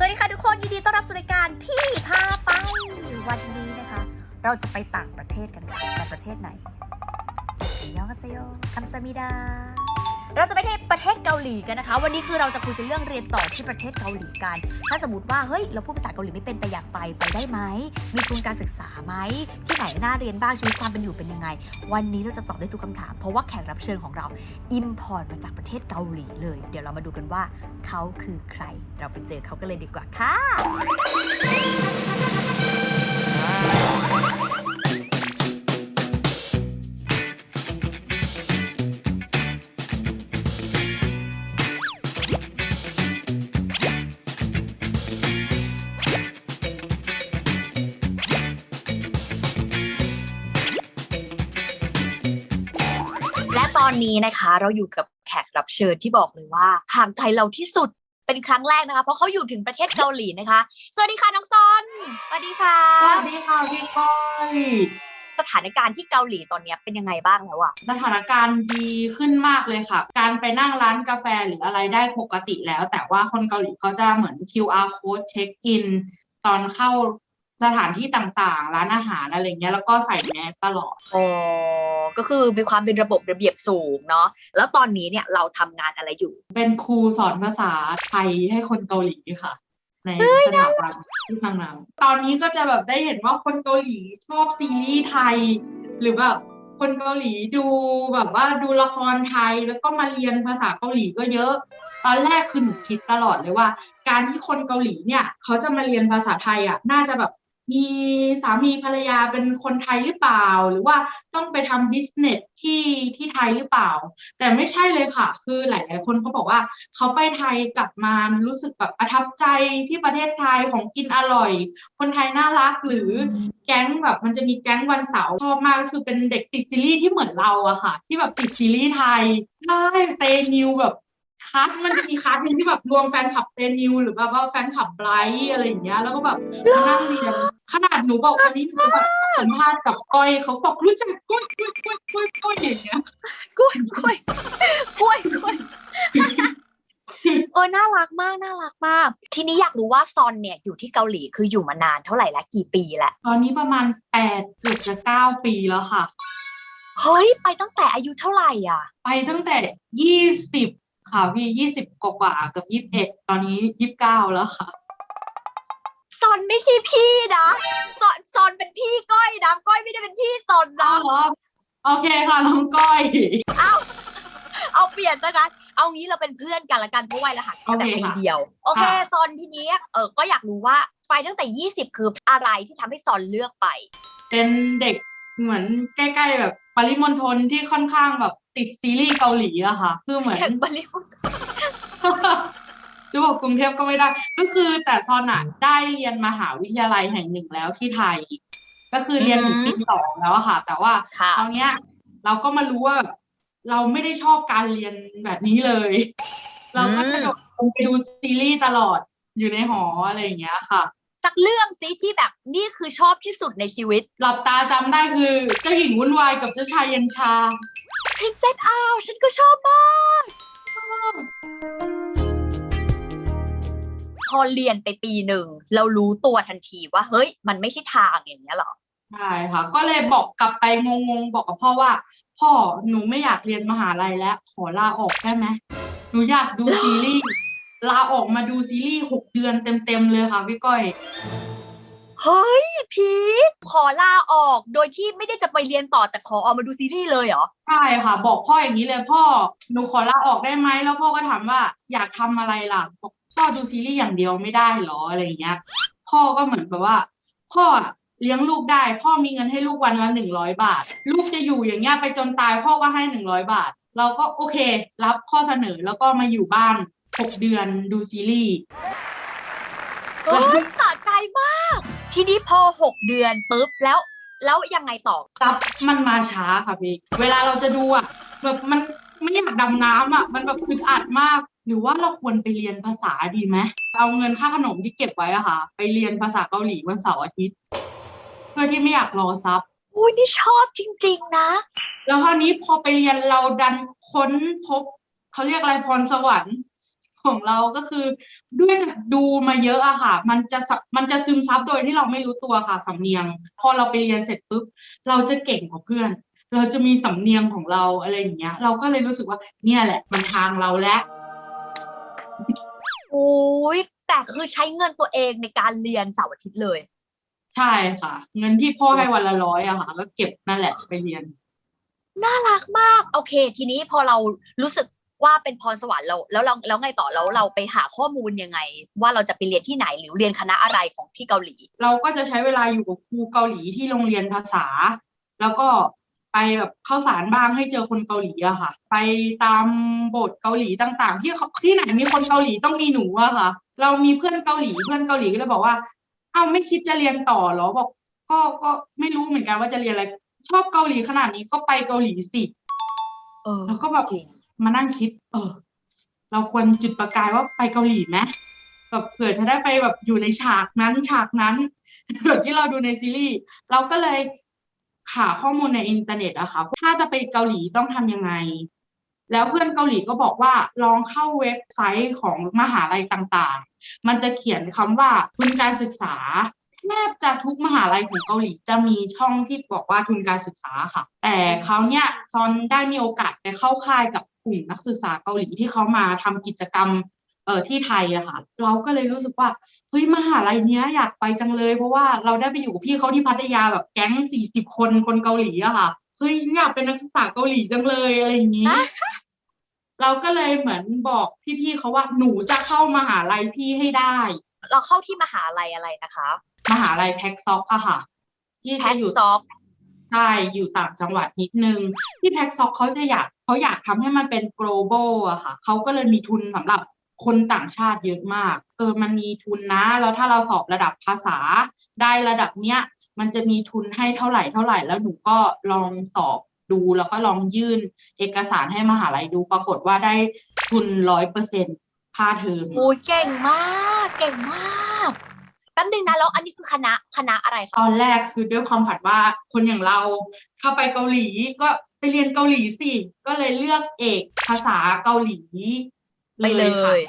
สวัสดีค่ะทุกคนยินดีต้อนรับสู่รายการพี่พาไปวันนี้นะคะ เราจะไปต่างประเทศกันค่ะแต่ประเทศไหนยองกาเซโยคัมซามิดา เราจะไปที่ประเทศเกาหลีกันนะคะ วันนี้คือเราจะคุยกันเรื่องเรียนต่อที่ประเทศเกาหลีกัน ถ้าสมมติว่าเฮ้ยเราพูดภาษาเกาหลีไม่เป็นแต่อยากไปไปได้ไหมมีทุนการศึกษาไหมที่ไหนน่าเรียนบ้างชีวิตความเป็นอยู่เป็นยังไง วันนี้เราจะตอบได้ทุกคำถาม เพราะว่าแขกรับเชิญของเราอิมพอร์ตมาจากประเทศเกาหลีเลย เดี๋ยวเรามาดูกันว่าเขาคือใคร เราไปเจอเขากันเลยดีกว่าค่ะ ตอนนี้นะคะ เราอยู่กับแขกรับเชิญที่บอกเลยว่าห่างไกลเราที่สุดเป็นครั้งแรกนะคะ เพราะเขาอยู่ถึงประเทศเกาหลีนะคะ สวัสดีค่ะน้องซอนสวัสดีค่ะ สวัสดีค่ะพี่ก้อยสถานการณ์ที่เกาหลีตอนนี้เป็นยังไงบ้างแล้วอะสถานการณ์ดีขึ้นมากเลยค่ะ การไปนั่งร้านกาแฟหรืออะไรได้ปกติแล้ว แต่ว่าคนเกาหลีเขาจะเหมือน QR code เช็คอินตอนเข้าสถานที่ต่างๆ ร้านอาหารอะไรเงี้ยแล้วก็ใส่แมสตลอดอ๋อ ก็คือมีความเป็นระบบระเบียบสูงเนาะแล้วตอนนี้เนี่ยเราทำงานอะไรอยู่ เป็นครูสอนภาษาไทยให้คนเกาหลีค่ะในสถาบันที่พังงานตอนนี้ก็จะแบบได้เห็นว่าคนเกาหลีชอบซีรีส์ไทย หรือแบบคนเกาหลีดูแบบว่าดูละครไทยแล้วก็มาเรียนภาษาเกาหลีก็เยอะ ตอนแรกคือหนูคิดตลอดเลยว่า การที่คนเกาหลีเนี่ย เขาจะมาเรียนภาษาไทยอะน่าจะแบบ มีสามีภรรยาเป็นคนไทยหรือเปล่า หรือว่าต้องไปทำบิสเนสที่ที่ไทยหรือเปล่า แต่ไม่ใช่เลยค่ะ คือหลาย ๆ คนเขาบอกว่าเขาไปไทยกลับมารู้สึกแบบประทับใจที่ประเทศไทยของกินอร่อย คนไทยน่ารักหรือแก๊งแบบมันจะมีแก๊งวันเสาร์ชอบมากก็คือเป็นเด็กติดซีรีส์ที่เหมือนเราอะค่ะ ที่แบบติดซีรีส์ไทยใช่เตนิวแบบคัสมันจะมีคัสหนึงที่แบบรวมแฟนคลับเตนิวหรือแบบว่าแฟนคลับไบรท์อะไรอย่างเงี้ยแล้วก็แบบนั่งเรียน ขนาดหนูบอกวันนี้หนูแบบสัมภาษณ์กับก้อยเขาบอกรู้จักก้อยก้อยก้อยก้อยก้อยอย่างเงี้ยกล้วยกล้วยกล้วยกล้วยเออน่ารักมากน่ารักมาก ทีนี้อยากรู้ว่าซอนเนี่ยอยู่ที่เกาหลีคืออยู่มานานเท่าไหร่แล้วกี่ปีแล้วตอนนี้ประมาณแปดเกือบจะเก้าปีแล้วค่ะ เฮ้ย ไปตั้งแต่อายุเท่าไหร่อะ ไปตั้งแต่ยี่สิบค่ะพี่ยี่สิบกว่าๆเกับยี่สิบเอ็ดตอนนี้ยี่สิบเก้าแล้วค่ะ ซอนไม่ใช่พี่นะซอนซอนเป็นพี่ก้อยนะก้อยไม่ได้เป็นพี่ซอนอ้านะวเหรอโอเคค่ะน้องก้อยเอาเปลี่ยนซะกันเอางี้เราเป็นเพื่อนกันละกันเพราะวัยเราห่างกันแต่โอเคปีค่ะเดียว โอเคค่ะซอนทีนี้เออก็อยากรู้ว่าไปตั้งแต่ 20 คืออะไรที่ทำให้ซอนเลือกไป เป็นเด็กเหมือนใกล้ๆแบบปริมณฑลที่ค่อนข้างแบบติดซีรีส์เกาหลีอะค่ะ คือเหมือนแห่งบริมณฑล จะบอกกรุงเทพก็ไม่ได้ ก็คือแต่ตอนนั้นได้เรียนมหาวิทยาลัยแห่งหนึ่งแล้วที่ไทย ก็คือเรียนถึงปีสองแล้วอะค่ะ แต่ว่าค่ะคราวเนี้ย เราก็มารู้ว่าแบบเราไม่ได้ชอบการเรียนแบบนี้เลย เราก็จะแบบไปดูซีรีส์ตลอดอยู่ในหออะไรอย่างเงี้ยค่ะสักเรื่องซิที่แบบนี่คือชอบที่สุดในชีวิต หลับตาจำได้คือเจ้าหญิงวุ่นวายกับเจ้าชายเย็นชา Princess Owl ฉันก็ชอบมาก พอเรียนไปปีหนึ่งเรารู้ตัวทันทีว่าเฮ้ย มันไม่ใช่ทางอย่างเงี้ยหรอใช่ค่ะ ก็เลยบอกกลับไปงงๆ บอกกับพ่อว่า พ่อหนูไม่อยากเรียนมหาลัยแล้ว ขอลาออกได้ไหมหนูอยากดูซีรีส์ลาออกมาดูซีรีส์หกเดือนเต็มๆเลยค่ะพี่ก้อยเฮ้ยพีทขอลาออกโดยที่ไม่ได้จะไปเรียนต่อแต่ขอออกมาดูซีรีส์เลยเหรอใช่ค่ะ บอกพ่ออย่างนี้เลยพ่อหนูขอลาออกได้ไหมแล้วพ่อก็ถามว่าอยากทำอะไรล่ะบอก พ่อดูซีรีส์อย่างเดียวไม่ได้เหรออะไรอย่างเงี้ย พ่อก็เหมือนแบบว่า พ่ออะเลี้ยงลูกได้ พ่อมีเงินให้ลูกวันละหนึ่งร้อยบาท ลูกจะอยู่อย่างเงี้ยไปจนตาย พ่อก็ให้หนึ่งร้อยบาท เราก็โอเค รับข้อเสนอแล้วก็มาอยู่บ้านหกเดือนดูซีรีส์เฮ้ยสะใจมาก ทีนี้พอ6เดือนปุ๊บแล้ว แล้วยังไงต่อซับมันมาช้าค่ะพี่ เวลาเราจะดูอะแบบมันไม่อยากดำน้ำอะ มันแบบอึดอัดมาก หรือว่าเราควรไปเรียนภาษาดีไหมเอาเงินค่าขนมที่เก็บไว้อะค่ะ ไปเรียนภาษาเกาหลีวันเสาร์อาทิตย์ เพื่อที่ไม่อยากรอซับอุ้ยนี่ชอบจริง ๆ นะ แล้วคราวนี้พอไปเรียนเราดันค้นพบเขาเรียกอะไรพรสวรรค์ของเราก็คือ ด้วยจากดูมาเยอะอะค่ะ มันจะสะมันจะซึมซับโดยที่เราไม่รู้ตัวค่ะสำเนียง พอเราไปเรียนเสร็จปุ๊บเราจะเก่งกว่าเพื่อน เราจะมีสำเนียงของเราอะไรอย่างเงี้ย เราก็เลยรู้สึกว่าเนี่ยแหละมันทางเราแล้วโอ้ยแต่คือใช้เงินตัวเองในการเรียนเสาร์อาทิตย์เลย ใช่ค่ะ เงินที่พ่อให้วันละร้อยอะค่ะก็เก็บนั่นแหละไปเรียน น่ารักมาก โอเค ทีนี้พอเรารู้สึกว่าเป็นพรสวรรค์เราแล้วเราแล้วไงต่อแล้วเราไปหาข้อมูลยังไง ว่าเราจะไปเรียนที่ไหนหรือเรียนคณะอะไรของที่เกาหลี เราก็จะใช้เวลาอยู่กับครูเกาหลีที่โรงเรียนภาษา แล้วก็ ไปแบบเข้าสารบ้างให้เจอคนเกาหลีอะค่ะ ไปตามโบสถ์เกาหลีต่าง ๆ ที่เขาที่ไหนมีคนเกาหลีต้องมีหนูอะค่ะ เรามีเพื่อนเกาหลีเพื่อนเกาหลีก็เลยบอกว่าเอ้าไม่คิดจะเรียนต่อเหรอบอก ก็ก็ไม่รู้เหมือนกันว่าจะเรียนอะไร ชอบเกาหลีขนาดนี้ก็ไปเกาหลีสิเออแล้วก็แบบจริงมานั่งคิด เออ เราควรจุดประกายว่าไปเกาหลีไหมแบบเผื่อจะได้ไปแบบอยู่ในฉากนั้นฉากนั้นแบบที่เราดูในซีรีส์เราก็เลย หาข้อมูลในอินเทอร์เน็ตอะค่ะถ้าจะไปเกาหลีต้องทำยังไง แล้วเพื่อนเกาหลีก็บอกว่าลองเข้าเว็บไซต์ของมหาลัยต่างๆ มันจะเขียนคำว่าทุนการศึกษาแทบจะทุกมหาลัยของเกาหลีจะมีช่องที่บอกว่าทุนการศึกษาค่ะ แต่เขาเนี่ยซอนได้มีโอกาสไปเข้าค่ายกับกลุ่มนักศึกษาเกาหลีที่เขามาทำกิจกรรม เอ่อที่ไทยอะค่ะ เราก็เลยรู้สึกว่าเฮ้ยมหาลัยเนี้ยอยากไปจังเลย เพราะว่าเราได้ไปอยู่กับพี่เขาที่พัทยาแบบแก๊งสี่สิบคนคนเกาหลีอะค่ะเฮ้ยฉันอยากเป็นนักศึกษาเกาหลีจังเลยอะไรอย่างนี้ เราก็เลยเหมือนบอกพี่ๆเขาว่าหนูจะเข้ามหาลัยพี่ให้ได้ เราเข้าที่มหาลัยอะไรนะคะ มหาลัยแพ็กซอกอะค่ะที่แพจะทอยู่ซอกใช่อยู่ต่างจังหวัดนิดนึง ที่แพ็กซอกเขาจะอยากเขาอยากทำให้มันเป็น global อะค่ะเขาก็เลยมีทุนสำหรับ คนต่างชาติเยอะมาก เออมันมีทุนนะ แล้วถ้าเราสอบระดับภาษาได้ระดับเนี้ย มันจะมีทุนให้เท่าไหร่เท่าไหร่ แล้วหนูก็ลองสอบดูแล้วก็ลองยื่นเอกสารให้มหาลัยดู ปรากฏว่าได้ทุนร้อยเปอร์เซ็นต์ค่าเทอมโอ้ยเก่งมากเก่งมากแป๊บนึงนะแล้วอันนี้คือคณะคณะอะไรตคะอนแรกคือด้วยความฝันว่าคนอย่างเราถ้าไปเกาหลีก็ไปเรียนเกาหลีสิ ก็เลยเลือกเอกภาษาเกาหลี ไปเลค่ะย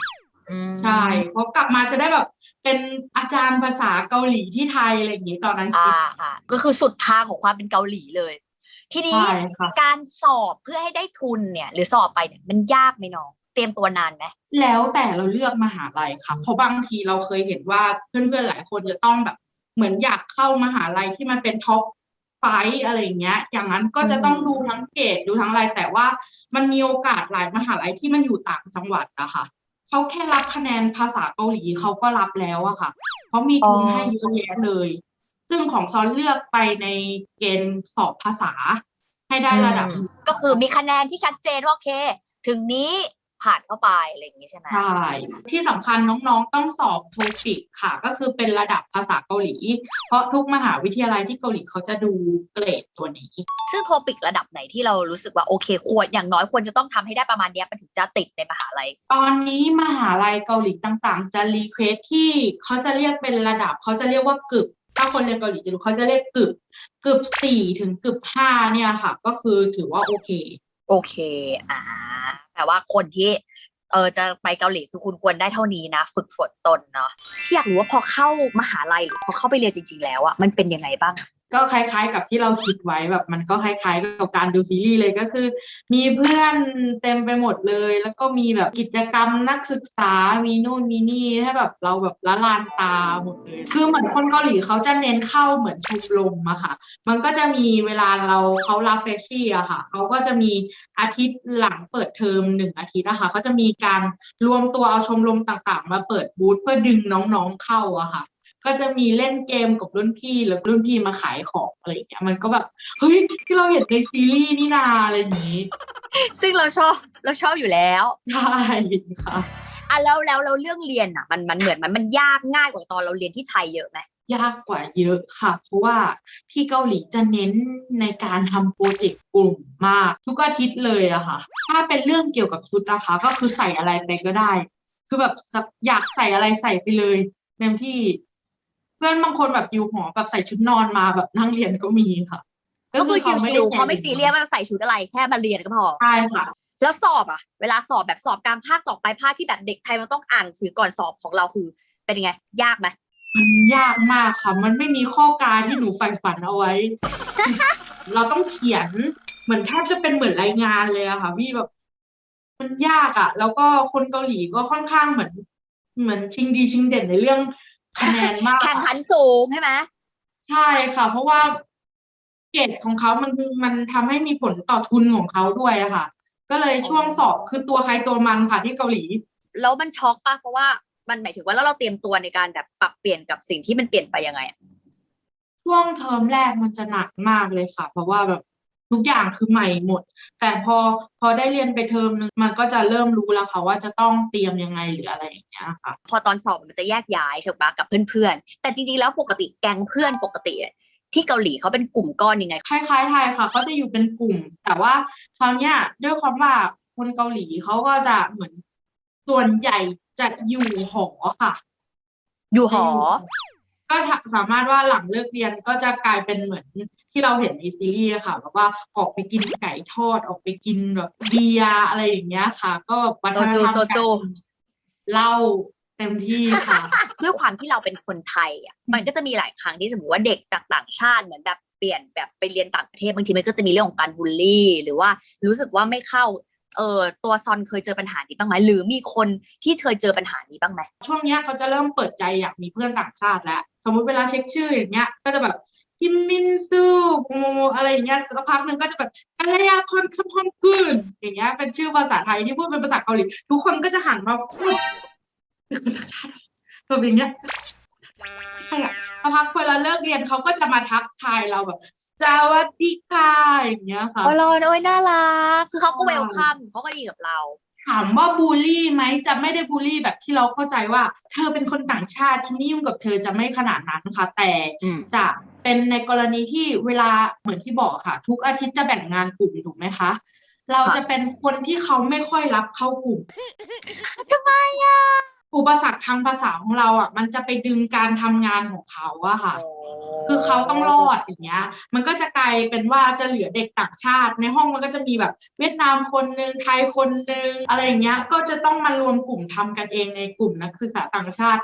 อืมใช่เพราะกลับมาจะได้แบบเป็นอาจารย์ภาษาเกาหลีที่ไทยอะไรอย่างนี้ตอนนั้นอ่าคิดอ่าก็คือสุดทางของความเป็นเกาหลีเลย ทีนี้ใช่ค่ะการสอบเพื่อให้ได้ทุนเนี่ย หรือสอบไปเนี่ยมันยากไหมน้องเตรียมตัวนานไหมแล้วแต่เราเลือกมหาลัยค่ะเพราะบางทีเราเคยเห็นว่าเพื่อนๆหลายคนจะต้องแบบ เหมือนอยากเข้ามหาลัยที่มันเป็นท็อป ไฟว์อะไรอย่างเงี้ย อย่างนั้นก็จะต้องดูทั้งเกรดดูทั้งอะไร แต่ว่ามันมีโอกาสหลายมหาลัยที่มันอยู่ต่างจังหวัดอะค่ะเขาแค่รับคะแนนภาษาเกาหลีเขาก็รับแล้วอะค่ะเขามีทุนให้เยอะแยะเลย ซึ่งของซอนเลือกไปในเกณฑ์สอบภาษาให้ได้ระดับอืมก็คือมีคะแนนที่ชัดเจนว่าโอเค ถึงนี้ ผ่านเข้าไปอะไรอย่างงี้ใช่ไหมใช่ที่สำคัญน้องๆต้องสอบโทฟิกค่ะ ก็คือเป็นระดับภาษาเกาหลี เพราะทุกมหาวิทยาลัยที่เกาหลีเขาจะดูเกรดตัวนี้ ซึ่งโทปิกระดับไหนที่เรารู้สึกว่าโอเคควรอย่างน้อยควรจะต้องทำให้ได้ประมาณเนี้ยมันถึงจะติดในมหาลัย ตอนนี้มหาลัยเกาหลีต่างๆ จะรีเควสที่เขาจะเรียกเป็นระดับเขาจะเรียกว่ากึบถ้าคนเรียนเกาหลีจะรู้เขาจะเรียกกึบกึบสี่ถึงกึบห้าเนี่ยค่ะ ก็คือถือว่าโอเค โอเคอ่า แต่ว่าคนที่เออจะไปเกาหลีคือคุณควรได้เท่านี้นะ ฝึกฝนตนเนาะที่อยากรู้ว่าพอเข้ามหาลัยหรือพอเข้าไปเรียนจริง ๆ แล้วอะมันเป็นยังไงบ้าง ก็คล้ายๆ กับที่เราคิดไว้แบบมันก็คล้ายๆ กับการดูซีรีส์เลยก็คือ มีเพื่อนเต็มไปหมดเลย แล้วก็มีแบบกิจกรรมนักศึกษามีนู่นมีนี่ให้แบบเราแบบละลานตาหมดเลย คือเหมือนคนเกาหลีเขาจะเน้นเข้าเหมือนชมรมอะค่ะ มันก็จะมีเวลาเราเขาลาเฟชชี่อะค่ะเขาก็จะมีอาทิตย์หลังเปิดเทอมหนึ่งอาทิตย์อะค่ะเขาจะมีการรวมตัวเอาชมรมต่างๆ มาเปิดบูธเพื่อดึงน้องๆเข้าอะค่ะ ก็จะมีเล่นเกมกับรุ่นพี่หรือรุ่นพี่มาขายของอะไรอย่างเงี้ยมันก็แบบเฮ้ยที่เราเห็นในซีรีส์นี่นาอะไรอย่างนี้ ซึ่งเราชอบเราชอบอยู่แล้วใช่ค่ะอะแล้วแล้วเราเรื่องเรียนอะมันมันเหมือนมันมันยากง่ายกว่าตอนเราเรียนที่ไทยเยอะไหมยากกว่าเยอะค่ะ เพราะว่าที่เกาหลีจะเน้นในการทำโปรเจกต์กลุ่มมาก ทุกอาทิตย์เลยอะค่ะ ถ้าเป็นเรื่องเกี่ยวกับชุดนะคะ ก็คือใส่อะไรไปก็ได้ คือแบบอยากใส่อะไรใส่ไปเลยเต็มที่ เพื่อนบางคนแบบอยู่หอแบบใส่ชุดนอนมาแบบนั่งเรียนก็มีค่ะก็คือเขาไม่ชิได้วๆเขาไม่แคร์ซีเรียสว่าจะใส่ชุดอะไรแค่มาเรียนก็พอใช่ค่ะ แล้วสอบอะเวลาสอบแบบสอบกลางภาคสอบปลายภาคที่แบบเด็กไทยมันต้องอ่านหนังสือก่อนสอบของเราคือ เป็นยังไง ยากไหมมันยากมากค่ะ มันไม่มีข้อกาที่หนูใฝ่ฝันเอาไว้ เราต้องเขียนเหมือนแทบจะเป็นเหมือนรายงานเลยอะค่ะพี่แบบ มันยากอะแล้วก็คนเกาหลีก็ค่อนข้างเหมือน เหมือนชิงดีชิงเด่นในเรื่อง คะแนนมาก แข่งขันสูงใช่ไหมใช่ค่ะ เพราะว่าเกรดของเขามันมันทำให้มีผลต่อทุนของเขาด้วยอะค่ะ ก็เลยช่วงสอบคือตัวใครตัวมันค่ะที่เกาหลี แล้วมันช็อกปะเพราะว่ามันหมายถึงว่าแล้วเราเตรียมตัวในการแบบปรับเปลี่ยนกับสิ่งที่มันเปลี่ยนไปยังไงอะช่วงเทอมแรกมันจะหนักมากเลยค่ะ เพราะว่าแบบ ทุกอย่างคือใหม่หมด แต่พอพอได้เรียนไปเทอมนึงมันก็จะเริ่มรู้แล้วค่ะว่าจะต้องเตรียมยังไงหรืออะไรอย่างเงี้ยค่ะ พอตอนสอบมันจะแยกย้ายถูกปะกับเพื่อนๆ แต่จริงๆแล้วปกติแก๊งเพื่อนปกติอะที่เกาหลีเขาเป็นกลุ่มก้อนยังไงคล้ายๆไทยค่ะเขาจะอยู่เป็นกลุ่ม แต่ว่าคราวเนี้ยด้วยความว่าคนเกาหลีเขาก็จะเหมือนส่วนใหญ่จะอยู่หอค่ะ อยู่หอ ก็สามารถว่าหลังเลิกเรียนก็จะกลายเป็นเหมือนที่เราเห็นในซีรีส์อะค่ะแบบว่าออกไปกินไก่ทอดออกไปกินแบบเบียร์อะไรอย่างเงี้ยค่ะ ก็วัฒนธรรมโซจูโซจูการเหล้าเต็มที่ค่ะ ด้วยความที่เราเป็นคนไทยอะมันก็จะมีหลายครั้งที่สมมติว่าเด็กจากต่างชาติเหมือนแบบเปลี่ยนแบบไปเรียนต่างประเทศบางทีมันก็จะมีเรื่องของการบูลลี่ หรือว่ารู้สึกว่าไม่เข้าเออตัวซอนเคยเจอปัญหานี้บ้างไหมหรือมีคนที่เคยเจอปัญหานี้บ้างไหมช่วงเนี้ยเขาจะเริ่มเปิดใจอยากมีเพื่อนต่างชาติแล้ว สมมุติเวลาเช็คชื่ออย่างเงี้ย ก็จะแบบคิมมินซูโมอะไรอย่างเงี้ยสักพักหนึ่งก็จะแบบอะไรยาคอนคัมฮอมกุนอย่างเงี้ย เป็นชื่อภาษาไทยที่พูดเป็นภาษาเกาหลีทุกคนก็จะหันมาพูดเป็นคนต่างชาติแบบอย่างเงี้ยใช่อะสักพักเวลาเลิกเรียนเขาก็จะมาทักทายเราแบบสวัสดีค่ะอย่างเงี้ยค่ะ โอ้ยโอ้ยน่ารัก คือเขาก็ใช่เวลคัมเขาก็ดีกับเรา ถามว่าบูลลี่ไหมจะไม่ได้บูลลี่แบบที่เราเข้าใจว่า เธอเป็นคนต่างชาติฉันไม่ยุ่งกับเธอจะไม่ขนาดนั้นค่ะ แต่อืมจะเป็นในกรณีที่เวลาเหมือนที่บอกค่ะ ทุกอาทิตย์จะแบ่งงานกลุ่มถูกไหมคะ เราจะเป็นคนที่เขาไม่ค่อยรับเข้ากลุ่มทำไมอะ อุปสรรคทางภาษาของเราอะ มันจะไปดึงการทำงานของเขาอะค่ะ คือเขาต้องรอดอย่างเงี้ย มันก็จะกลายเป็นว่าจะเหลือเด็กต่างชาติ ในห้องมันก็จะมีแบบเวียดนามคนหนึ่งไทยคนหนึ่งอะไรอย่างเงี้ย ก็จะต้องมารวมกลุ่มทำกันเองในกลุ่มนักศึกษาต่างชาติ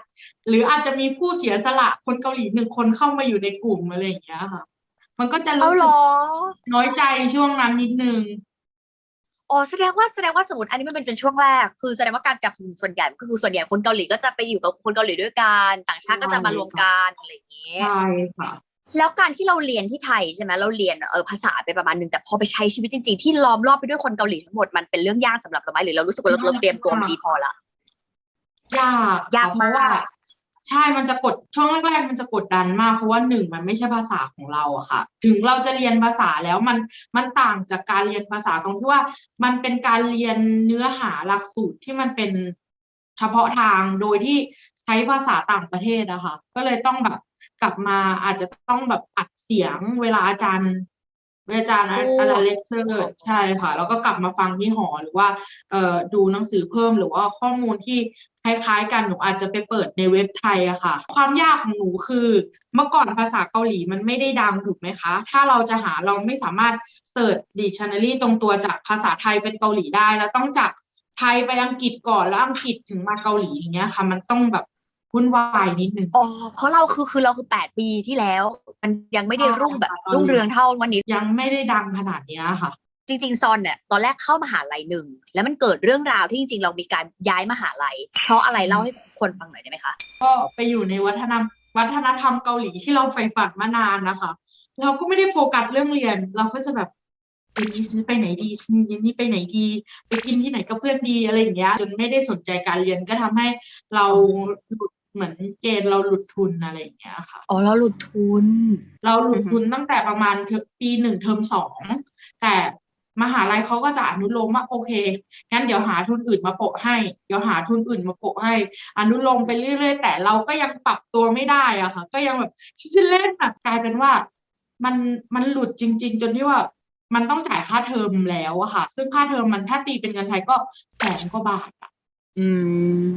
หรืออาจจะมีผู้เสียสละคนเกาหลีหนึ่งคนเข้ามาอยู่ในกลุ่มอะไรอย่างเงี้ยค่ะ มันก็จะเอารู้เหรสึกอน้อยใจช่วงนั้นนิดนึง อ๋อแสดงว่าแสดงว่าสมมติอันนี้มันเป็นช่วงแรก คือแสดงว่าการจับกลุ่มส่วนใหญ่ก็คือส่วนใหญ่คนเกาหลีก็จะไปอยู่กับคนเกาหลีด้วยกันต่างชาติก็จะมารวมกันอะไรอย่างเงี้ยใช่ค่ะแล้วการที่เราเรียนที่ไทยใช่ไหมเราเรียนเออภาษาไปประมาณหนึ่งแต่พอไปใช้ชีวิตจริงๆที่ล้อมรอบไปด้วยคนเกาหลีทั้งหมดมันเป็นเรื่องยากสำหรับเราไหมหรือเรารู้สึกว่าเราเราเตรียมตัวมาดีพอละยากยากค่ะเพราะว่ามาก ใช่มันจะกดช่วงแรกๆ มันจะกดดันมาก เพราะว่าหนึ่งมันไม่ใช่ภาษาของเราอะค่ะ ถึงเราจะเรียนภาษาแล้วมันมันต่างจากการเรียนภาษาตรงที่ว่า มันเป็นการเรียนเนื้อหาหลักสูตรที่มันเป็นเฉพาะทางโดยที่ใช้ภาษาต่างประเทศอะค่ะก็เลยต้องแบบกลับมาอาจจะต้องแบบอัดเสียงเวลาอาจารย์ เวลาอาจารย์พูดอาจารย์เลคเชอร์ใช่ค่ะ แล้วก็กลับมาฟังที่หอหรือว่าเอ่อดูหนังสือเพิ่มหรือว่าข้อมูลที่คล้ายๆกันหนูอาจจะไปเปิดในเว็บไทยอะค่ะ ความยากของหนูคือ เมื่อก่อนภาษาเกาหลีมันไม่ได้ดังถูกไหมคะ ถ้าเราจะหาเราไม่สามารถเสิร์ชดิชันนารีตรงตัวจากภาษาไทยเป็นเกาหลีได้ แล้วต้องจากไทยไปอังกฤษก่อนแล้วอังกฤษถึงมาเกาหลีอย่างเงี้ยค่ะ มันต้องแบบ วุ่นวายนิดนึงอ๋อเพราะเราคือคือเราคือแปดปีที่แล้ว มันยังไม่ได้รุ่งแบบใช่ค่ะรุ่งเรืองเท่าวันนี้ ยังไม่ได้ดังขนาดเนี้ยค่ะ จริงๆซอนเนี่ยตอนแรกเข้ามหาลัยหนึ่งแล้วมันเกิดเรื่องราวที่จริงๆ เรามีการย้ายมหาลัย เพราะอะไรเล่าให้คนฟังหน่อยได้ไหมคะก็ไปอยู่ในวัฒนธรรมวัฒนธรรมเกาหลีที่เราใฝ่ฝันมานานนะคะ เราก็ไม่ได้โฟกัสเรื่องเรียน เราก็จะแบบเย็นนี้ฉันจะไปไหนดีฉันเย็นนี้ไปไหนดี ไปกินที่ไหนกับเพื่อนดีอะไรอย่างเงี้ยจนไม่ได้สนใจการเรียนก็ทำให้เราหลุด เหมือนเกณฑ์เราหลุดทุนอะไรอย่างเงี้ยค่ะ อ๋อเราหลุดทุน เราหลุดอือฮึทุนตั้งแต่ประมาณเทอมปีหนึ่งเทอมสองแต่มหาลัยเขาก็จะอนุโลมว่าโอเค งั้นเดี๋ยวหาทุนอื่นมาโปะให้ เดี๋ยวหาทุนอื่นมาโปะให้ อนุโลมไปเรื่อยๆ แต่เราก็ยังปรับตัวไม่ได้อะค่ะ ก็ยังแบบฉันจะเล่นอะกลายเป็นว่า มันมันหลุดจริง ๆ จนที่ว่ามันต้องจ่ายค่าเทอมแล้วอะค่ะ ซึ่งค่าเทอมมันถ้าตีเป็นเงินไทยก็แสนกว่าบาทอะอืม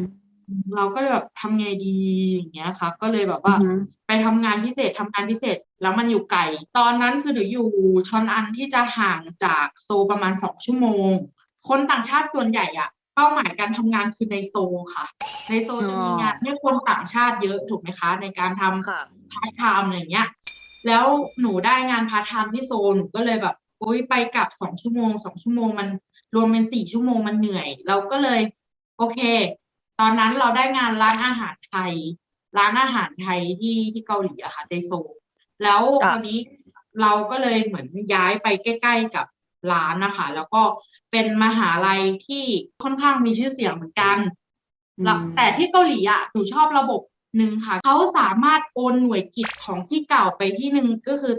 เราก็เลยแบบทำไงดีอย่างเงี้ยค่ะ ก็เลยแบบว่า อือฮึ ไปทำงานพิเศษทำงานพิเศษ แล้วมันอยู่ไกลตอนนั้นคือหนูอยู่ชอนอันที่จะห่างจากโซลประมาณสองชั่วโมงคคนต่างชาติส่วนใหญ่อะเป้าหมายการทำงานคือในโซลค่ะ ในโซลจะมีงานให้คนต่างชาติเยอะถูกไหมคะ ในการทำค่ะพาร์ทไทม์อะไรอย่างเงี้ย แล้วหนูได้งานพาร์ทไทม์ที่โซลหนูก็เลยแบบโอ๊ยไปกลับสองชั่วโมงสองชั่วโมงมันรวมเป็นสี่ชั่วโมงมันเหนื่อย เราก็เลย โอเค ตอนนั้นเราได้งานร้านอาหารไทย ร้านอาหารไทยที่ที่เกาหลีอะค่ะในโซลแล้วคจ้ะราวนี้เราก็เลยเหมือนย้ายไปใกล้ ๆกับร้านนะคะ แล้วก็เป็นมหาลัยที่ค่อนข้างมีชื่อเสียงเหมือนกันแล้วแต่ที่เกาหลีอะหนูชอบระบบหนึ่งค่ะ เขาสามารถโอนหน่วยกิจของที่เก่าไปที่หนึ่งก็คือ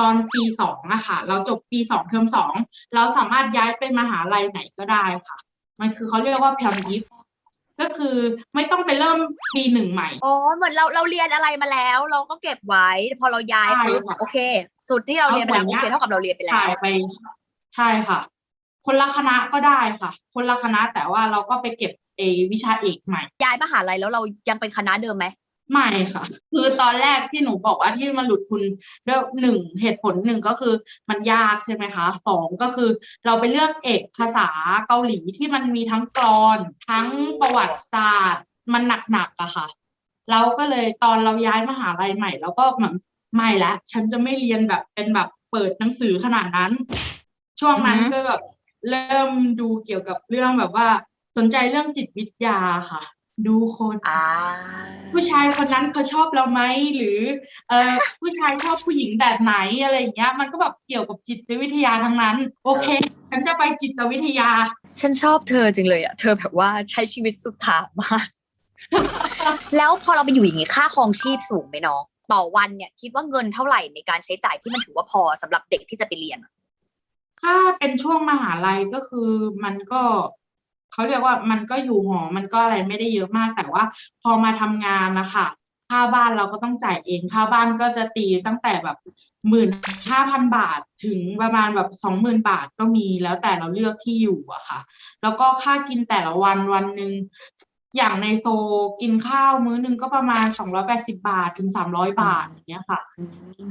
ตอนปีสองอะค่ะ เราจบปีสองเทอมสอง เราสามารถย้ายไปมหาลัยไหนก็ได้ค่ะ มันคือเขาเรียกว่าพ y มยิป ก็คือไม่ต้องไปเริ่มปีหนึ่งใหม่อ๋อเหมือนเราเราเรียนอะไรมาแล้ว เราก็เก็บไว้ พอเราย้ายใช่ปุ๊บค่ะโอเคสุดที่เราเรียนไปแล้วเอาโอเหมือนเคเท่ากับเราเรียนไปแล้ถ่าวยไป ใช่ค่ะ คนละคณะก็ได้ค่ะ คนละคณะแต่ว่าเราก็ไปเก็บเอวิชาเอกใหม่ ย้ายมหาลัยแล้วเรายังเป็นคณะเดิมไหม ไม่ค่ะ คือตอนแรกที่หนูบอกว่าที่มันหลุดทุนด้วยหนึ่งเหตุผลหนึ่งก็คือมันยากใช่ไหมคะสองก็คือเราไปเลือกเอกภาษาเกาหลีที่มันมีทั้งกลอน ทั้งประวัติศาสตร์ มันหนักๆอะค่ะ เราก็เลยตอนเราย้ายมหาลัยใหม่เราก็เหมือนไม่ละฉันจะไม่เรียนแบบเป็นแบบเปิดหนังสือขนาดนั้น ช่วงนั้นอือฮึก็แบบเริ่มดูเกี่ยวกับเรื่องแบบว่าสนใจเรื่องจิตวิทยาค่ะ ดูคนอ่า ผู้ชายคนนั้นเขาชอบเราไหมหรือ เออผู้ชายชอบผู้หญิงแบบไหนอะไรอย่างเงี้ย มันก็แบบเกี่ยวกับจิตวิทยาทั้งนั้น โอเค ฉันจะไปจิตวิทยา ฉันชอบเธอจริงเลยอะ เธอแบบว่าใช้ชีวิตสุดถามมาก แล้วพอเราไปอยู่อย่างงี้ค่าครองชีพสูงไหมน้อง ต่อวันเนี่ยคิดว่าเงินเท่าไหร่ในการใช้จ่ายที่มันถือว่าพอสำหรับเด็กที่จะไปเรียนอะถ้าเป็นช่วงมหาลัยก็คือมันก็ เขาเรียกว่ามันก็อยู่หอมันก็อะไรไม่ได้เยอะมาก แต่ว่าพอมาทำงานนะคะค่าบ้านเราก็ต้องจ่ายเองค่าบ้านก็จะตีตั้งแต่แบบหมื่นห้าพันบาทถึงประมาณแบบสองหมื่นบาทก็มีแล้วแต่เราเลือกที่อยู่อะค่ะ แล้วก็ค่ากินแต่ละวันวันหนึ่งอย่างในโซลกินข้าวมื้อหนึ่งก็ประมาณสองร้อยแปดสิบาทถึงสามร้อยบาทอย่างเงี้ยค่ะ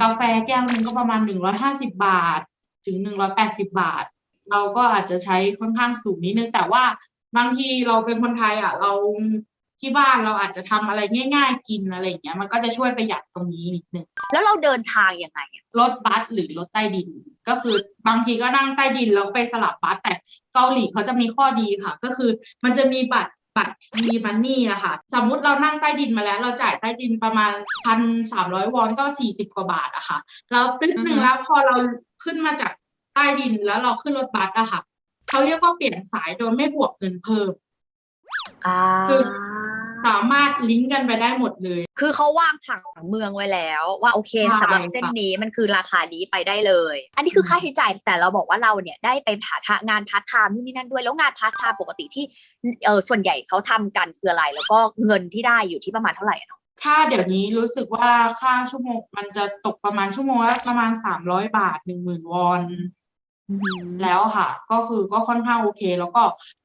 กาแฟแก้วหนึงก็ประมาณหนึ่งร้อยห้าสิบาท ถึงหนึ่งร้อยแปดสิบาท เราก็อาจจะใช้ค่อนข้างสูงนิดนึงแต่ว่า บางทีเราเป็นคนไทยอะ เราที่บ้านเราอาจจะทำอะไรง่าย ๆ กินอะไรอย่างเงี้ยมันก็จะช่วยประหยัดตรงนี้นิดนึงแล้วเราเดินทางยังไงอะรถบัสหรือรถใต้ดิน ก็คือบางทีก็นั่งใต้ดินแล้วไปสลับบัสแต่เกาหลีเขาจะมีข้อดีค่ะ ก็คือมันจะมีบัตรบัตรมีมันนี่อะค่ะ สมมุติเรานั่งใต้ดินมาแล้ว เราจ่ายใต้ดินประมาณพันสามร้อยวอนก็สี่สิบกว่าบาทอะค่ะเราตึ๊ดหนึ่งแล้วพอเราขึ้นมาจากใต้ดินแล้วเราขึ้นรถบัสอะค่ะ เขาเรียกว่าเปลี่ยนสายโดยไม่บวกเงินเพิ่มอ่าคือสามารถลิงก์กันไปได้หมดเลย คือเขาวางผังเมืองไว้แล้ว ว่าโอเคใช่สำหรับเส้นนี้มันคือราคานี้ไปได้เลย อันนี้คือค่าใช้จ่ายแต่เราบอกว่าเราเนี่ยได้ไปหางานพาร์ทไทม์นู่นนี่นั่นด้วย แล้วงานพาร์ทไทม์ปกติที่เออส่วนใหญ่เขาทำกันคืออะไร แล้วก็เงินที่ได้อยู่ที่ประมาณเท่าไหร่อะเนาะค่าเดี๋ยวนี้รู้สึกว่าค่าชั่วโมงมันจะตกประมาณชั่วโมงละประมาณสามร้อยบาทหนึ่งหมื่นวอน แล้วค่ะ ก็คือก็ค่อนข้างโอเค แล้วก็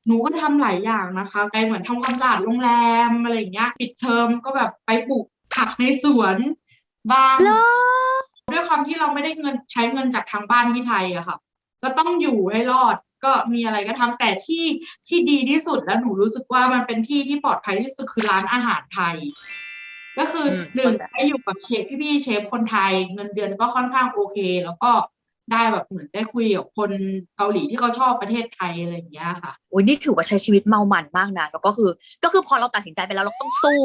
หนูก็ทำหลายอย่างนะคะไปเหมือนทำความสะอาดโรงแรมอะไรอย่างเงี้ย ปิดเทอมก็แบบไปปลูกผักในสวนบ้างเลิศด้วยความที่เราไม่ได้เงินใช้เงินจากทางบ้านที่ไทยอะค่ะ ก็ต้องอยู่ให้รอดก็มีอะไรก็ทำแต่ที่ที่ดีที่สุดแล้วหนูรู้สึกว่ามันเป็นที่ที่ปลอดภัยที่สุดคือร้านอาหารไทย ก็คืออมหนึ่งเข้าใจได้อยู่กับเชฟพี่ๆเชฟคนไทย เงินเดือนก็ค่อนข้างโอเค แล้วก็ ได้แบบเหมือนได้คุยกับคนเกาหลีที่เขาชอบประเทศไทยอะไรอย่างเงี้ยค่ะโอ้ยนี่ถือว่าใช้ชีวิตเมามันมากนะแล้วก็คือ ก็คือพอเราตัดสินใจไปแล้วเราต้องสู้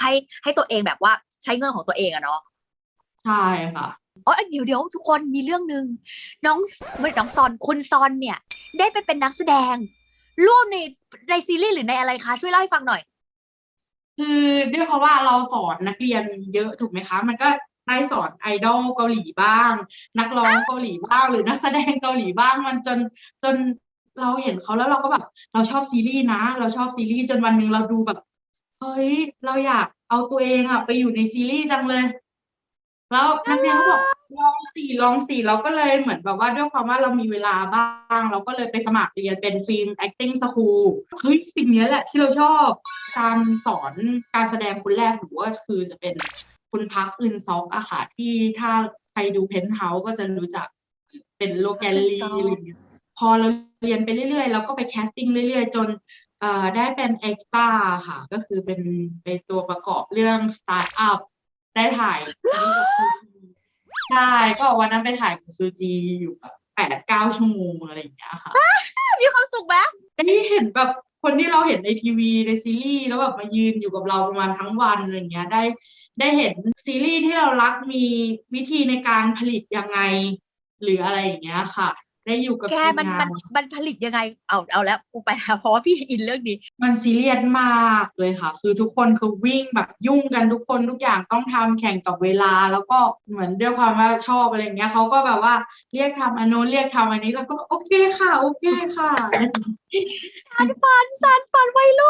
ให้ให้ตัวเองแบบว่าใช้เงินของตัวเองอะเนาะใช่ค่ะอ๋อเดี๋ยวเดี๋ยวทุกคนมีเรื่องหนึ่งน้องไม่น้องซอนคุณซอนเนี่ย ได้ไปเป็นนักแสดง ร่วมในในซีรีส์หรือในอะไรคะช่วยเล่าให้ฟังหน่อย คือด้วยเพราะว่าเราสอนนักเรียนเยอะถูกไหมคะ มันก็ ได้สอนไอดอลเกาหลีบ้าง นักร้องเกาหลีบ้าง หรือนักแสดงเกาหลีบ้างมันจนจนเราเห็นเขาแล้วเราก็แบบเราชอบซีรีส์นะ เราชอบซีรีส์จนวันหนึ่งเราดูแบบเฮ้ยเราอยากเอาตัวเองอะไปอยู่ในซีรีส์จังเลย แล้วนักเรียนก็บอกลองสี่ลองสี่เราก็เลยเหมือนแบบว่าด้วยความว่าเรามีเวลาบ้าง เราก็เลยไปสมัครเรียนเป็นฟิล์ม acting school เฮ้ยสิ่งนี้แหละที่เราชอบการสอนการแสดงคนแรกหนูว่าคือจะเป็น คุณพักอึนซอกอะค่ะ ที่ถ้าใครดูเพนท์เฮาส์ก็จะรู้จักเป็นโลแกนลีพักอึนซอกอะไรอย่างเงี้ยพพอเราเรียนไปเรื่อยๆ เราก็ไปแคสติ้งเรื่อยๆ จนเอ่อได้เป็นเอ็กซ์ตร้าค่ะ ก็คือเป็นเป็นตัวประกอบเรื่องสตาร์ทอัพได้ถ่ายใช่ก็วันนั้นไปถ่ายกับซูจีอยู่แบบแปดเก้าชั่วโมงอะไรอย่างเงี้ยค่ะ มีความสุขไหมได้เห็นแบบคนที่เราเห็นในทีวีในซีรีส์แล้วแบบมายืนอยู่กับเราประมาณทั้งวันอะไรอย่างเงี้ย ได้ ได้เห็นซีรีส์ที่เรารักมีวิธีในการผลิตยังไง หรืออะไรอย่างเงี้ยค่ะ ได้อยู่กับแกทีมมันงามันนมันผลิตยังไงเอาเอาแล้วกูไปแล้วเพราะว่าพี่อินเรื่องนี้ มันซีเรียสมากเลยค่ะ คือทุกคนคือวิ่งแบบยุ่งกันทุกคนทุกอย่างต้องทำแข่งกับเวลา แล้วก็เหมือนด้วยความว่าชอบอะไรอย่างเงี้ยเขาก็แบบว่าเรียกทำอันโน้นเรียกทำอันนี้แล้วก็โอเคค่ะ โอเคค่ะสารฝันสารฝันวัยรุ่น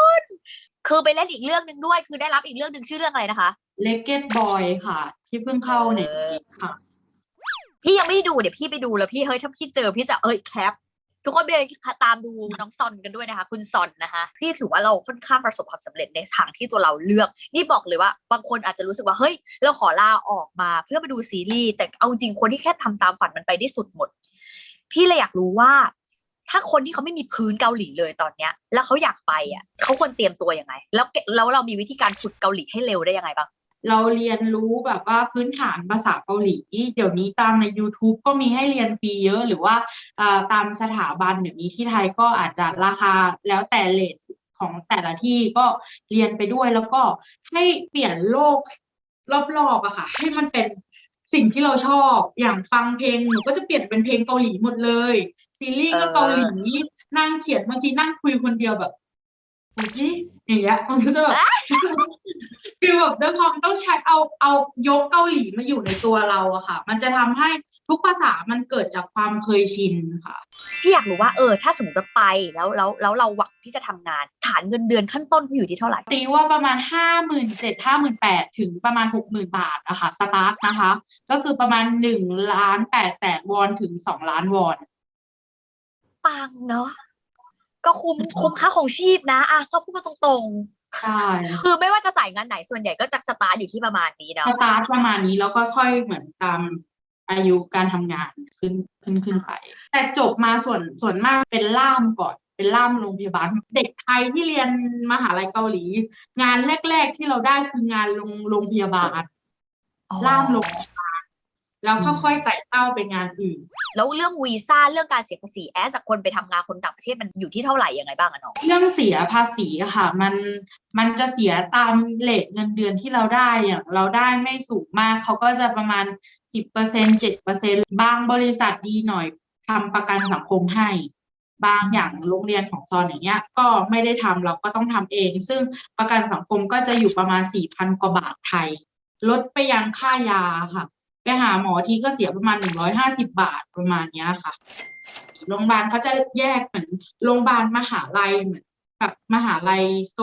คือไปเล่นอีกเรื่องหนึ่งด้วย คือได้รับอีกเรื่องหนึ่งชื่อเรื่องอะไรนะคะ เลเกตบอยค่ะ ที่เพิ่งเข้าเน็ตค่ะ พี่ยังไม่ได้ดูเดี๋ยวพี่ไปดูแล้วพี่เฮ้ยถ้าพี่เจอพี่จะเอ้ยแคป ทุกคนไปตามดูน้องซอนกันด้วยนะคะ คุณซอนนะคะพี่ถือว่าเราค่อนข้างประสบความสำเร็จในทางที่ตัวเราเลือก นี่บอกเลยว่าบางคนอาจจะรู้สึกว่าเฮ้ยเราขอลาออกมาเพื่อมาดูซีรีส์แต่เอาจริงคนที่แค่ทำตามฝันมันไปได้สุดหมด พี่เลยอยากรู้ว่า ถ้าคนที่เขาไม่มีพื้นเกาหลีเลยตอนเนี้ย แล้วเขาอยากไปอะเขาควรเตรียมตัวยังไง แล้วแล้วเรามีวิธีการฝึกเกาหลีให้เร็วได้ยังไงบ้างเราเรียนรู้แบบว่าพื้นฐานภาษาเกาหลี เดี๋ยวนี้ตามใน YouTube ก็มีให้เรียนฟรีเยอะหรือว่าตามสถาบันเดี๋ยวนี้ที่ไทยก็อาจจะราคาแล้วแต่เลทของแต่ละที่ก็เรียนไปด้วยแล้วก็ให้เปลี่ยนโลกรอบๆอะค่ะ ให้มันเป็น สิ่งที่เราชอบอย่างฟังเพลงหนูก็จะเปลี่ยนเป็นเพลงเกาหลีหมดเลย ซีรีส์ก็เกาหลีนั่งเขียนบางทีนั่งคุยคนเดียวแบบ โอ้จิอย่างเงี้ยมันก็จะแบบคือแบบด้วยความต้องใช้เอาเอายกเกาหลีมาอยู่ในตัวเราอะค่ะ มันจะทำให้ทุกภาษามันเกิดจากความเคยชินค่ะพี่อยากรู้ว่าเออถ้าสมมติว่าไปแล้วแล้วแล้วเราหวังที่จะทำงาน ฐานเงินเดือนขั้นต้นเขาอยู่ที่เท่าไหร่ตีว่าประมาณห้าหมื่นเจ็ดห้าหมื่นแปดถึงประมาณหกหมื่นบาทอะค่ะสตาร์ทนะคะ ก็คือประมาณหนึ่งล้านแปดแสนวอนถึงสองล้านวอนปังเนาะ ก็คุ้มคุ้มค่าของชีพนะอะก็พูดกันตรงใช่ๆคือไม่ว่าจะสายงานไหนส่วนใหญ่ก็จะสตาร์ทอยู่ที่ประมาณนี้เนาะสตาร์ทประมาณนี้แล้วก็ค่อยเหมือนตามอายุการทำงานขึ้นขึ้นขึ้นไป แต่จบมาส่วนส่วนมากเป็นล่ามก่อน เป็นล่ามโรงพยาบาล เด็กไทยที่เรียนมหาลัยเกาหลี งานแรก ๆ ที่เราได้คืองานโรงโรงพยาบาลล่ามโรงพยาบาล แล้วค่อยๆไต่เต้าเป็นงานอื่น แล้วเรื่องวีซ่าเรื่องการเสียภาษีแอสคนไปทำงานคนต่างประเทศมันอยู่ที่เท่าไหร่ยังไงบ้างอะน้องเรื่องเสียภาษีอะค่ะ มันมันจะเสียตามเลทเงินเดือนที่เราได้อย่างเราได้ไม่สูงมากเขาก็จะประมาณสิบเปอร์เซ็นเจ็ดเปอร์เซ็นบางบริษัทดีหน่อยทำประกันสังคมให้ บางอย่างโรงเรียนของซอนอย่างเงี้ย ก็ไม่ได้ทำเราก็ต้องทำเอง ซึ่งประกันสังคมก็จะอยู่ประมาณสี่พันกว่าบาทไทย ลดไปยังค่ายาค่ะ ไปหาหมอทีก็เสียประมาณหนึ่งร้อยห้าสิบบาทประมาณเนี้ยค่ะ โรงพยาบาลเขาจะแยกเหมือนโรงพยาบาลมหาลัยเหมือนแบบมหาลัยโซ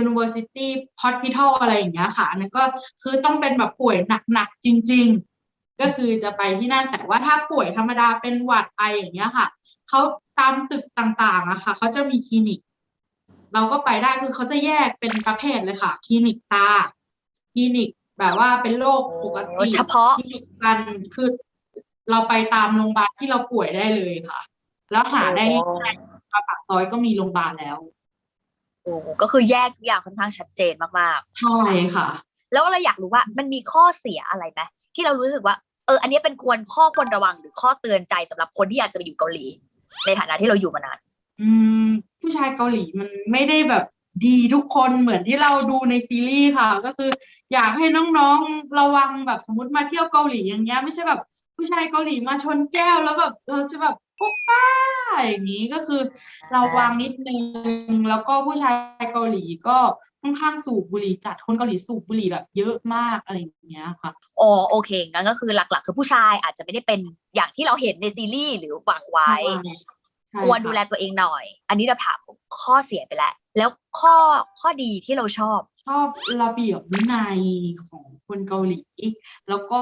University Hospital อะไรอย่างเงี้ยค่ะอันนั้นก็คือต้องเป็นแบบป่วยหนักๆจริง ๆ ก็คือจะไปที่นั่นแต่ว่าถ้าป่วยธรรมดาเป็นหวัดไออย่างเงี้ยค่ะเขาตามตึกต่างๆอะค่ะเขาจะมีคลินิก เราก็ไปได้คือเขาจะแยกเป็นประเภทเลยค่ะ คลินิกตา คลินิก แบบว่าเป็นโรคปกติเฉพาะคลินิกฟันคือเราไปตามโรงพยาบาลที่เราป่วยได้เลยค่ะ แล้วหาได้ง่ายๆมาปากซอยก็มีโรงพยาบาลแล้วโอ้โหก็คือแยกทุกอย่างค่อนข้างชัดเจนมากใช่ค่ะๆแล้วเราอยากรู้ว่ามันมีข้อเสียอะไรไหมที่เรารู้สึกว่าเอออันนี้เป็นควรข้อควรระวังหรือข้อเตือนใจสำหรับคนที่อยากจะไปอยู่เกาหลี ในฐานะที่เราอยู่มานานอืม ผู้ชายเกาหลีมันไม่ได้แบบ ดีทุกคนเหมือนที่เราดูในซีรีส์ค่ะ ก็คืออยากให้น้องๆระวังแบบสมมติมาเที่ยวเกาหลีอย่างเงี้ยไม่ใช่แบบผู้ชายเกาหลีมาชนแก้วแล้วแบบเราจะแบบโป๊กป้าอย่างนี้ก็คือระวังนิดนึงแล้วก็ผู้ชายเกาหลีก็ค่อนข้างสูบบุหรี่จัดคนเกาหลีสูบบุหรี่แบบเยอะมากอะไรอย่างเงี้ยค่ะอ๋อโอเคงั้นก็คือหลักๆ คือผู้ชายอาจจะไม่ได้เป็นอย่างที่เราเห็นในซีรีส์หรือหวังไว้ใช่ ควรค่ะดูแลตัวเองหน่อย อันนี้เราถามข้อเสียไปแล้ว แล้วข้อข้อดีที่เราชอบ ชอบระเบียบวินัยของคนเกาหลี แล้วก็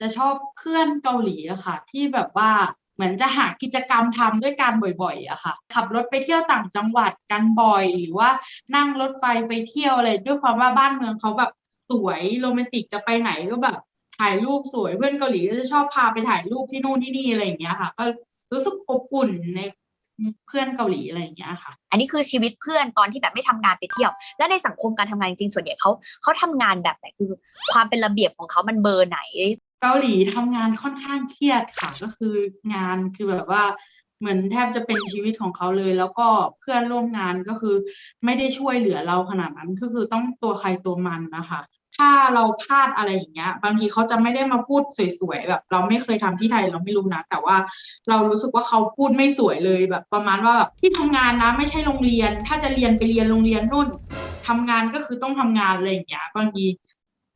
จะชอบเพื่อนเกาหลีอะค่ะ ที่แบบว่าเหมือนจะหากิจกรรมทำด้วยกันบ่อยๆอะค่ะ ขับรถไปเที่ยวต่างจังหวัดกันบ่อย หรือว่านั่งรถไฟไปเที่ยวอะไรด้วยความว่าบ้านเมืองเขาแบบสวยโรแมนติกจะไปไหนก็แบบถ่ายรูปสวยเพื่อนเกาหลีก็จะชอบพาไปถ่ายรูปที่นู่นที่นี่อะไรอย่างเงี้ยค่ะ ก็ รู้สึกอบอุ่นในเพื่อนเกาหลีอะไรอย่างเงี้ยค่ะ อันนี้คือชีวิตเพื่อนตอนที่แบบไม่ทำงานไปเที่ยว และในสังคมการทำงานจริงๆส่วนใหญ่เขาเขาทำงานแบบไหนคือ ความเป็นระเบียบของเขามันเบอร์ไหน เกาหลีทำงานค่อนข้างเครียดค่ะก็คืองานคือแบบว่าเหมือนแทบจะเป็นชีวิตของเขาเลย แล้วก็เพื่อนร่วมงานก็คือ ไม่ได้ช่วยเหลือเราขนาดนั้นก็คือต้องตัวใครตัวมันนะคะ ถ้าเราพลาดอะไรอย่างเงี้ย บางทีเขาจะไม่ได้มาพูดสวยๆแบบ เราไม่เคยทำที่ไทยเราไม่รู้นะ แต่ว่าเรารู้สึกว่าเขาพูดไม่สวยเลยแบบ ประมาณว่าแบบที่ทำงานนะไม่ใช่โรงเรียน ถ้าจะเรียนไปเรียนโรงเรียนนู่นทำงานก็คือต้องทำงานอะไรอย่างเงี้ยบางที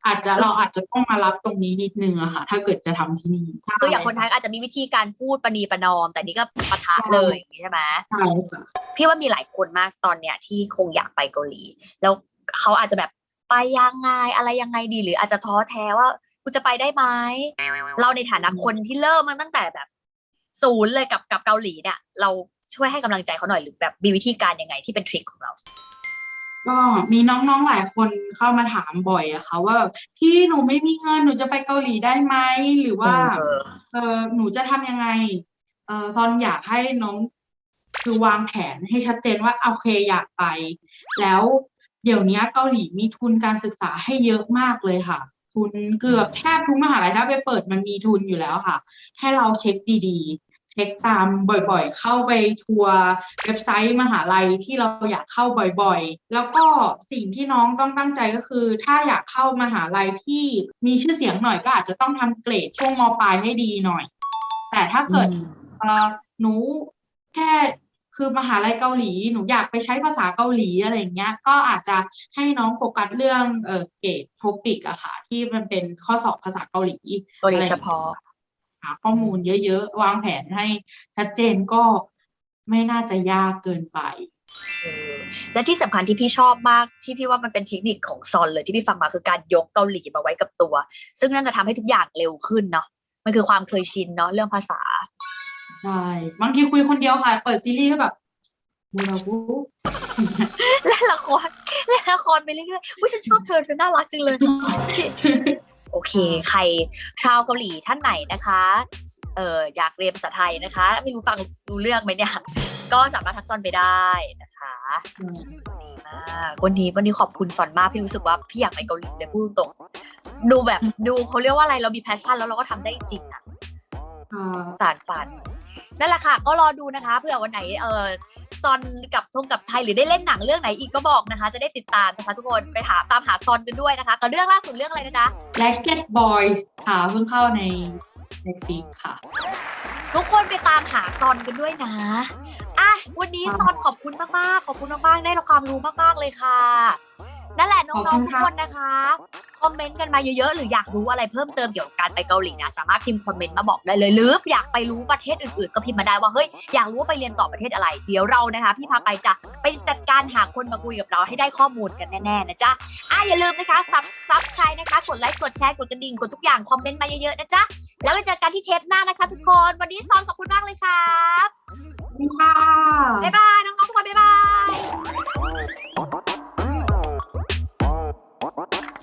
อาจจะเราอาจจะต้องมารับตรงนี้นิดนึงอะค่ะ ถ้าเกิดจะทำที่นี่คืออย่างคนไทยอาจจะมีวิธีการพูดประนีประนอม แต่นี่ก็ปะทะเลยอย่างนี้ใช่ไหมใช่ค่ะพี่ว่ามีหลายคนมากตอนเนี้ยที่คงอยากไปเกาหลี แล้วเขาอาจจะแบบ ไปยังไงอะไรยังไงดี หรืออาจจะท้อแท้ว่ากูจะไปได้ไหมเราในฐานะคนที่เริ่มมาตั้งแต่แบบ ศูนย์เลยกับกับเกาหลีเนี่ยเราช่วยให้กำลังใจเขาหน่อยหรือแบบมีวิธีการยังไงที่เป็นทริคของเราก็มีน้องๆหลายคนเข้ามาถามบ่อยอะค่ะว่าแบบพี่หนูไม่มีเงินหนูจะไปเกาหลีได้ไหมหรือว่า เออเออหนูจะทำยังไง เออซอนอยากให้น้องคือวางแผนให้ชัดเจนว่าโอเคอยากไป แล้ว เดี๋ยวนี้เกาหลีมีทุนการศึกษาให้เยอะมากเลยค่ะ ทุนเกือบแทบทุกมหาลัยถ้าไปเปิดมันมีทุนอยู่แล้วค่ะ ให้เราเช็คดีๆ เช็คตามบ่อยๆ เข้าไปทัวร์เว็บไซต์มหาลัยที่เราอยากเข้าบ่อยๆ แล้วก็สิ่งที่น้องต้องตั้งใจก็คือ ถ้าอยากเข้ามหาลัยที่มีชื่อเสียงหน่อยก็อาจจะต้องทำเกรดช่วงมปลายให้ดีหน่อย แต่ถ้าเกิดเออหนูแค่ คือมหาลัยเกาหลีหนูอยากไปใช้ภาษาเกาหลีอะไรอย่างเงี้ยก็อาจจะให้น้องโฟกัสเรื่องเออเกรดโทปิกอะค่ะ ที่มันเป็นข้อสอบภาษาเกาหลีเกาหลีเฉพาะหาข้อมูลเยอะๆ วางแผนให้ชัดเจนก็ไม่น่าจะยากเกินไปเออและที่สำคัญที่พี่ชอบมากที่พี่ว่ามันเป็นเทคนิคของซอนเลยที่พี่ฟังมาคือการยกเกาหลีมาไว้กับตัว ซึ่งนั่นจะทำให้ทุกอย่างเร็วขึ้นเนาะมันคือความเคยชินเนาะเรื่องภาษา ใช่บางทีคุยคนเดียวค่ะ เปิดซีรีส์ก็แบบบูราบูเล่นละครเล่นละครไปเรื่อยๆอุ้ยฉันชอบเธอเธอน่ารักจังเลย โอเค ใครชาวเกาหลีท่านไหนนะคะ เอออยากเรียนภาษาไทยนะคะ ไม่รู้ฟังรู้เรื่องไหมเนี่ย ก็สามารถทักซอนไปได้นะคะดีมากวันนี้วันนี้ขอบคุณซอนมากพี่รู้สึกว่าพี่อยากไปเกาหลีเลยพูดตรงๆดูแบบดูเขาเรียกว่าอะไรเรามีแพชชั่นแล้วเราก็ทำได้จริงอะค่ะสารฝัน นั่นแหละค่ะ ก็รอดูนะคะเผื่อวันไหนเออซอนกับทงกับไทยหรือได้เล่นหนังเรื่องไหนอีกก็บอกนะคะ จะได้ติดตามนะคะทุกคนไปหาตามหาซอนกันด้วยนะคะกับเรื่องล่าสุดเรื่องอะไรนะจ๊ะ Racket Boys ค่ะเพิ่งเข้าใน Netflix ค่ะ ทุกคนไปตามหาซอนกันด้วยนะอะวันนี้ค่ะซอนขอบคุณมากๆขอบคุณมากๆได้รับความรู้มากๆเลยค่ะนั่นแหละน้ขอบองคุณๆทุกค่ะคนนะคะ คอมเมนต์กันมาเยอะๆ หรืออยากรู้อะไรเพิ่มเติมเกี่ยวกับการไปเกาหลีนะสามารถพิมพ์คอมเมนต์มาบอกได้เลยหรืออยากไปรู้ประเทศอื่นๆ ก็พิมพ์มาได้ว่าเฮ้ยอยากรู้ว่าไปเรียนต่อประเทศอะไร เดี๋ยวเรานะคะ พี่พาไปจะไปจัดการหาคนมาคุยกับเราให้ได้ข้อมูลกันแน่ๆนะจ๊ะอะอย่าลืมนะคะซับซับใครนะคะกดไลค์กดแชร์กดกระดิ่งกดทุกอย่างคอมเมนต์มาเยอะๆนะจ๊ะแล้วไปเจอกันที่เทปหน้านะคะ ทุกคนวันนี้ซอนขอบคุณมากเลยครับบ๊ายบายน้องๆทุกคนบ๊ายบาย